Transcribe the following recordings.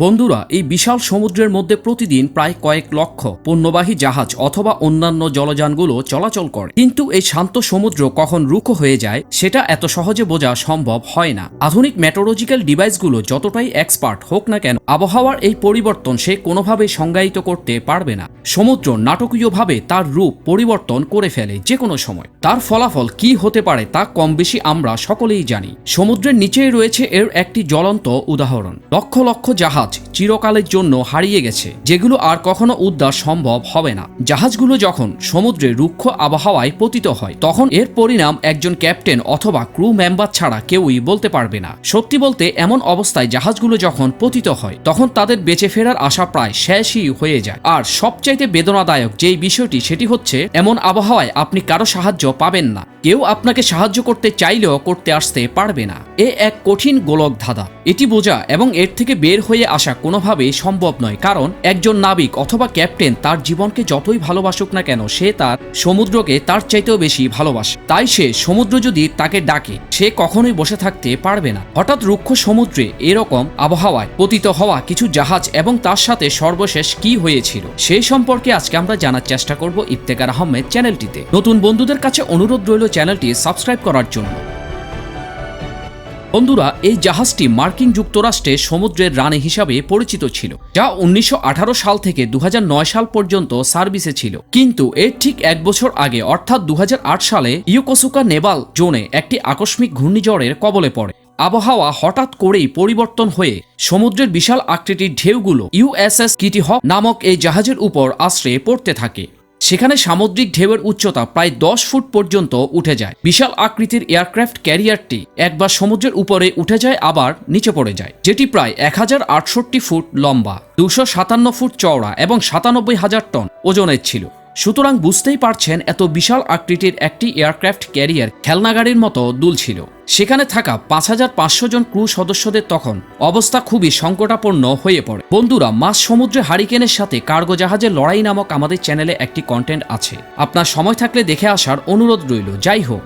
বন্ধুরা, এই বিশাল সমুদ্রের মধ্যে প্রতিদিন প্রায় কয়েক লক্ষ পণ্যবাহী জাহাজ অথবা অন্যান্য জলযানগুলো চলাচল করে। কিন্তু এই শান্ত সমুদ্র কখন রুখো হয়ে যায়, সেটা এত সহজে বোঝা সম্ভব হয় না। আধুনিক মেটোলজিক্যাল ডিভাইসগুলো যতটাই এক্সপার্ট হোক না কেন, আবহাওয়ার এই পরিবর্তন সে কোনোভাবে সংজ্ঞায়িত করতে পারবে না। সমুদ্র নাটকীয়ভাবে তার রূপ পরিবর্তন করে ফেলে যে কোনো সময়। তার ফলাফল কি হতে পারে তা কম বেশি আমরা সকলেই জানি। সমুদ্রের নিচেই রয়েছে এর একটি জ্বলন্ত উদাহরণ। লক্ষ লক্ষ জাহাজ চিরকালের জন্য হারিয়ে গেছে, যেগুলো আর কখনো উদ্ধার সম্ভব হবে না। জাহাজগুলো যখন সমুদ্রে রুক্ষ আবহাওয়ায় পতিত হয়, তখন এর পরিণাম একজন ক্যাপ্টেন অথবা ক্রু মেম্বার ছাড়া কেউই বলতে পারবে না। সত্যি বলতে, এমন অবস্থায় জাহাজগুলো যখন পতিত হয়, তখন তাদের বেঁচে ফেরার আশা প্রায় শেষই হয়ে যায়। আর সবচাইতে বেদনাদায়ক যেই বিষয়টি, সেটি হচ্ছে, এমন আবহাওয়ায় আপনি কারও সাহায্য পাবেন না। কেউ আপনাকে সাহায্য করতে চাইলেও করতে আসতে পারবে না। এ এক কঠিন গোলক ধাঁধা এটি বোঝা এবং এর থেকে বের হয়ে আসা কোনোভাবেই সম্ভব নয়, কারণ একজন নাবিক অথবা ক্যাপ্টেন তার জীবনকে যতই ভালোবাসুক না কেন, সে তার সমুদ্রকে তার চাইতেও বেশি ভালোবাসে। তাই সে সমুদ্র যদি তাকে ডাকে, সে কখনোই বসে থাকতে পারবে না। হঠাৎ রুক্ষ সমুদ্রে এরকম আবহাওয়ায় পতিত হওয়া কিছু জাহাজ এবং তার সাথে সর্বশেষ কি হয়েছিল সেই সম্পর্কে আজকে আমরা জানার চেষ্টা করব ইফতেকার আহমেদ চ্যানেলটিতে। নতুন বন্ধুদের কাছে অনুরোধ রইল চ্যানেলটি সাবস্ক্রাইব করার জন্য। বন্ধুরা, এই জাহাজটি মার্কিন যুক্তরাষ্ট্রে সমুদ্রের রানী হিসাবে পরিচিত ছিল, যা উনিশশো আঠারো সাল থেকে দুহাজার নয় সাল পর্যন্ত সার্ভিসে ছিল। কিন্তু এর ঠিক এক বছর আগে, অর্থাৎ দু হাজার আট সালে, ইয়োকোসুকা নেভাল জোনে একটি আকস্মিক ঘূর্ণিঝড়ের কবলে পড়ে। আবহাওয়া হঠাৎ করেই পরিবর্তন হয়ে সমুদ্রের বিশাল আকৃতির ঢেউগুলো ইউএসএস কিটি হক নামক এই জাহাজের উপর আশ্রয়ে পড়তে থাকে। সেখানে সামুদ্রিক ঢেউয়ের উচ্চতা প্রায় দশ ফুট পর্যন্ত উঠে যায়। বিশাল আকৃতির এয়ারক্রাফট ক্যারিয়ারটি একবার সমুদ্রের উপরে উঠে যায়, আবার নিচে পড়ে যায়, যেটি প্রায় এক হাজার আটষট্টি ফুট লম্বা, দুশো সাতান্ন ফুট চওড়া এবং সাতানব্বই হাজার টন ওজনের ছিল। সুতরাং বুঝতেই পারছেন এত বিশাল আকৃতির একটি এয়ারক্রাফট ক্যারিয়ার খেলনাগাড়ির মতো দুলছিল সেখানে থাকা পাঁচ হাজার পাঁচশো জন ক্রু সদস্যদের তখন অবস্থা খুবই সংকটাপন্ন হয়ে পড়ে। বন্ধুরা, মাছ সমুদ্রে হারিকেনের সাথে কার্গো জাহাজের লড়াই নামক আমাদের চ্যানেলে একটি কন্টেন্ট আছে। আপনার সময় থাকলে দেখে আসার অনুরোধ রইল। যাই হোক,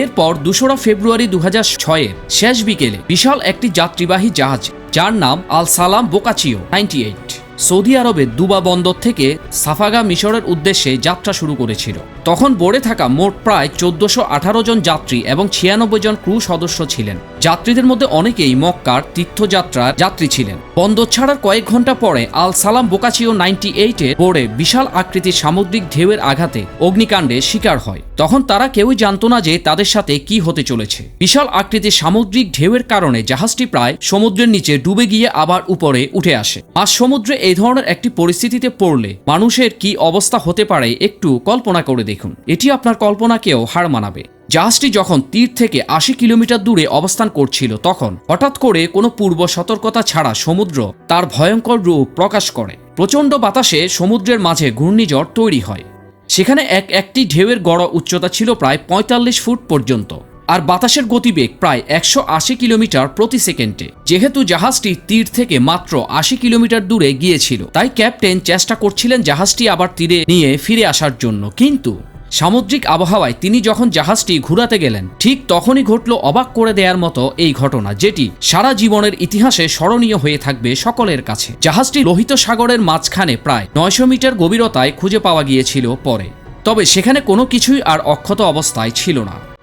এরপর দোসরা ফেব্রুয়ারি দু হাজার ছয়ের শেষ বিকেলে বিশাল একটি যাত্রীবাহী জাহাজ, যার নাম আল সালাম বোকাচিও নাইনটি এইট। সৌদি আরবের দুবা বন্দর থেকে সাফাগা মিশরের উদ্দেশ্যে যাত্রা শুরু করেছিল। তখন বোর্ডে থাকা মোট প্রায় চোদ্দশো আঠারো জন যাত্রী এবং ছিয়ানব্বই জন ক্রু সদস্য ছিলেন। যাত্রীদের মধ্যে অনেকেই মক্কার তীর্থযাত্রার যাত্রী ছিলেন। বন্দর ছাড়ার কয়েক ঘণ্টা পরে আল সালাম বোকাচিও নাইনটি এইটে বোর্ডে বিশাল আকৃতির সামুদ্রিক ঢেউয়ের আঘাতে অগ্নিকাণ্ডে শিকার হয়। তখন তারা কেউই জানতো না যে তাদের সাথে কি হতে চলেছে। বিশাল আকৃতির সামুদ্রিক ঢেউয়ের কারণে জাহাজটি প্রায় সমুদ্রের নিচে ডুবে গিয়ে আবার উপরে উঠে আসে। আর সমুদ্রে এই ধরনের একটি পরিস্থিতিতে পড়লে মানুষের কি অবস্থা হতে পারে একটু কল্পনা করে দেখুন। এটি আপনার কল্পনাকেও হার মানাবে। জাহাজটি যখন তীর থেকে আশি কিলোমিটার দূরে অবস্থান করছিল, তখন হঠাৎ করে কোনো পূর্ব সতর্কতা ছাড়া সমুদ্র তার ভয়ঙ্কর রূপ প্রকাশ করে। প্রচণ্ড বাতাসে সমুদ্রের মাঝে ঘূর্ণিঝড় তৈরি হয়। সেখানে এক একটি ঢেউয়ের গড় উচ্চতা ছিল প্রায় পঁয়তাল্লিশ ফুট পর্যন্ত। আর বাতাসের গতিবেগ প্রায় একশো আশি কিলোমিটার প্রতি সেকেন্ডে। যেহেতু জাহাজটি তীর থেকে মাত্র আশি কিলোমিটার দূরে গিয়েছিল, তাই ক্যাপ্টেন চেষ্টা করছিলেন জাহাজটি আবার তীরে নিয়ে ফিরে আসার জন্য। কিন্তু সামুদ্রিক আবহাওয়ায় তিনি যখন জাহাজটি ঘুরাতে গেলেন, ঠিক তখনই ঘটল অবাক করে দেওয়ার মতো এই ঘটনা, যেটি সারা জীবনের ইতিহাসে স্মরণীয় হয়ে থাকবে সকলের কাছে। জাহাজটি লোহিত সাগরের মাঝখানে প্রায় নয়শো মিটার গভীরতায় খুঁজে পাওয়া গিয়েছিল পরে। তবে সেখানে কোনো কিছুই আর অক্ষত অবস্থায় ছিল না।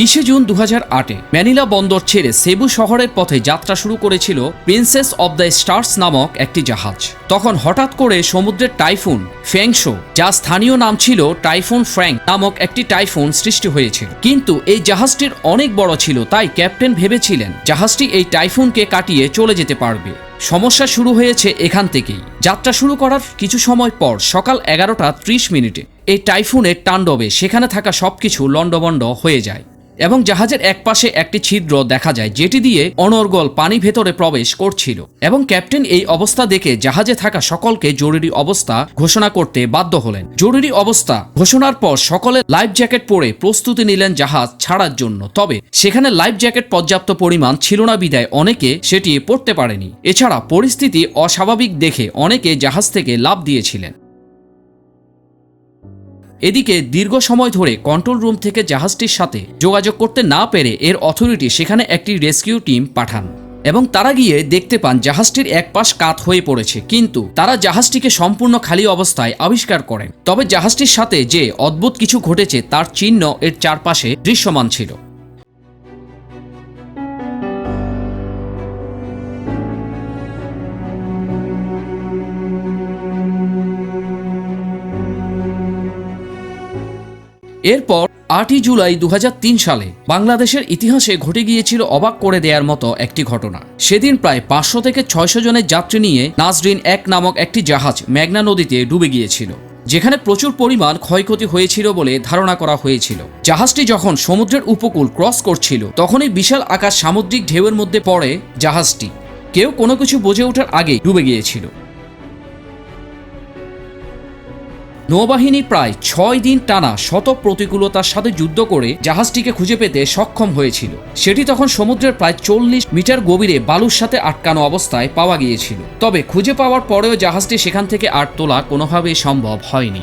বিশে জুন দু হাজার আটে ম্যানিলা বন্দর ছেড়ে সেবু শহরের পথে যাত্রা শুরু করেছিল প্রিন্সেস অব দ্য স্টার্স নামক একটি জাহাজ। তখন হঠাৎ করে সমুদ্রের টাইফুন ফ্যাংশো যা স্থানীয় নাম ছিল টাইফুন ফ্র্যাঙ্ক নামক একটি টাইফুন সৃষ্টি হয়েছিল। কিন্তু এই জাহাজটির অনেক বড় ছিল, তাই ক্যাপ্টেন ভেবেছিলেন জাহাজটি এই টাইফুনকে কাটিয়ে চলে যেতে পারবে। সমস্যা শুরু হয়েছে এখান থেকেই। যাত্রা শুরু করার কিছু সময় পর সকাল এগারোটা ত্রিশ মিনিটে এই টাইফুনের তাণ্ডবে সেখানে থাকা সবকিছু লণ্ডভণ্ড হয়ে যায়। এবং জাহাজের একপাশে একটি ছিদ্র দেখা যায়, যেটি দিয়ে অনর্গল পানি ভেতরে প্রবেশ করছিল। এবং ক্যাপ্টেন এই অবস্থা দেখে জাহাজে থাকা সকলকে জরুরি অবস্থা ঘোষণা করতে বাধ্য হলেন। জরুরি অবস্থা ঘোষণার পর সকলে লাইফ জ্যাকেট পরে প্রস্তুতি নিলেন জাহাজ ছাড়ার জন্য। তবে সেখানে লাইফ জ্যাকেট পর্যাপ্ত পরিমাণ ছিল না বিদায় অনেকে সেটি পড়তে পারেনি। এছাড়া পরিস্থিতি অস্বাভাবিক দেখে অনেকে জাহাজ থেকে লাভ দিয়েছিলেন। এদিকে দীর্ঘ সময় ধরে কন্ট্রোল রুম থেকে জাহাজটির সাথে যোগাযোগ করতে না পেরে এর অথরিটি সেখানে একটি রেস্কিউ টিম পাঠান এবং তারা গিয়ে দেখতে পান জাহাজটির এক পাশ কাত হয়ে পড়েছে। কিন্তু তারা জাহাজটিকে সম্পূর্ণ খালি অবস্থায় আবিষ্কার করেন। তবে জাহাজটির সাথে যে অদ্ভুত কিছু ঘটেছে তার চিহ্ন এর চারপাশে দৃশ্যমান ছিল। এরপর আটই জুলাই দুহাজার তিন সালে বাংলাদেশের ইতিহাসে ঘটে গিয়েছিল অবাক করে দেওয়ার মতো একটি ঘটনা। সেদিন প্রায় পাঁচশো থেকে ছয়শো জনের যাত্রী নিয়ে নাজরিন এক নামক একটি জাহাজ মেঘনা নদীতে ডুবে গিয়েছিল, যেখানে প্রচুর পরিমাণ ক্ষয়ক্ষতি হয়েছিল বলে ধারণা করা হয়েছিল। জাহাজটি যখন সমুদ্রের উপকূল ক্রস করছিল, তখনই বিশাল আকাশ সামুদ্রিক ঢেউয়ের মধ্যে পড়ে জাহাজটি। কেউ কোনো কিছু বুঝে ওঠার আগেই ডুবে গিয়েছিল। নৌবাহিনী প্রায় ছয় দিন টানা শত প্রতিকূলতার সাথে যুদ্ধ করে জাহাজটিকে খুঁজে পেতে সক্ষম হয়েছিল। সেটি তখন সমুদ্রের প্রায় চল্লিশ মিটার গভীরে বালুর সাথে আটকানো অবস্থায় পাওয়া গিয়েছিল। তবে খুঁজে পাওয়ার পরেও জাহাজটি সেখান থেকে আর তোলা কোনোভাবেই সম্ভব হয়নি।